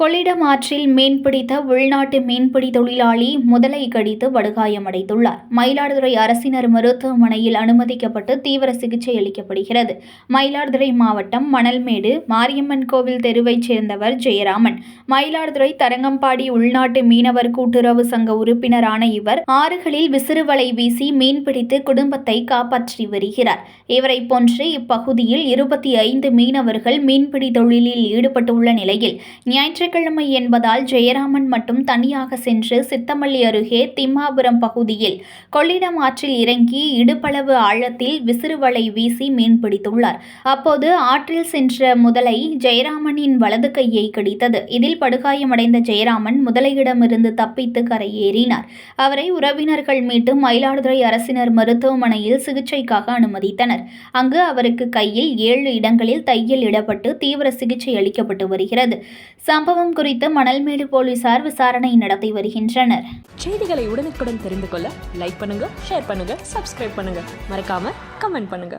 கொள்ளிடம் ஆற்றில் மீன்பிடித்த உள்நாட்டு மீன்பிடி தொழிலாளி முதலை கடித்து படுகாயமடைந்துள்ளார். மயிலாடுதுறை அரசினர் மருத்துவமனையில் அனுமதிக்கப்பட்டு தீவிர சிகிச்சை அளிக்கப்படுகிறது. மயிலாடுதுறை மாவட்டம் மணல்மேடு மாரியம்மன் கோவில் தெருவைச் சேர்ந்தவர் ஜெயராமன். மயிலாடுதுறை தரங்கம்பாடி உள்நாட்டு மீனவர் கூட்டுறவு சங்க உறுப்பினரான இவர் ஆறுகளில் விசிறுவலை வீசி மீன்பிடித்து குடும்பத்தை காப்பாற்றி வருகிறார். இவரை போன்று இப்பகுதியில் இருபத்தி ஐந்து மீனவர்கள் மீன்பிடி தொழிலில் ஈடுபட்டுள்ள நிலையில் ஞாயிற்று ஞாயிற்றுக்கிழமை என்பதால் ஜெயராமன் மட்டும் தனியாக சென்று சித்தமல்லி அருகே திம்மாபுரம் பகுதியில் கொள்ளிடம் ஆற்றில் இறங்கி இடுப்பளவு ஆழத்தில் விசிறுவலை வீசி மீன்பிடித்துள்ளார் அப்போது ஆற்றில் சென்ற முதலை ஜெயராமனின் வலது கையை கடித்தது. இதில் படுகாயமடைந்த ஜெயராமன் முதலையிடமிருந்து தப்பித்து கரையேறினார். அவரை உறவினர்கள் மீட்டு மயிலாடுதுறை அரசினர் மருத்துவமனையில் சிகிச்சைக்காக அனுமதித்தனர். அங்கு அவருக்கு கையில் ஏழு இடங்களில் தையல் இடப்பட்டு தீவிர சிகிச்சை அளிக்கப்பட்டு வருகிறது. சம்பவ சம்பவம் குறித்து மணல்மேடு போலீசார் விசாரணை நடத்தி வருகின்றனர். செய்திகளை உடனுக்குடன் தெரிந்து கொள்ள லைக் பண்ணுங்க ஷேர் பண்ணுங்க சப்ஸ்கிரைப் பண்ணுங்க. மறக்காம கமெண்ட் பண்ணுங்க.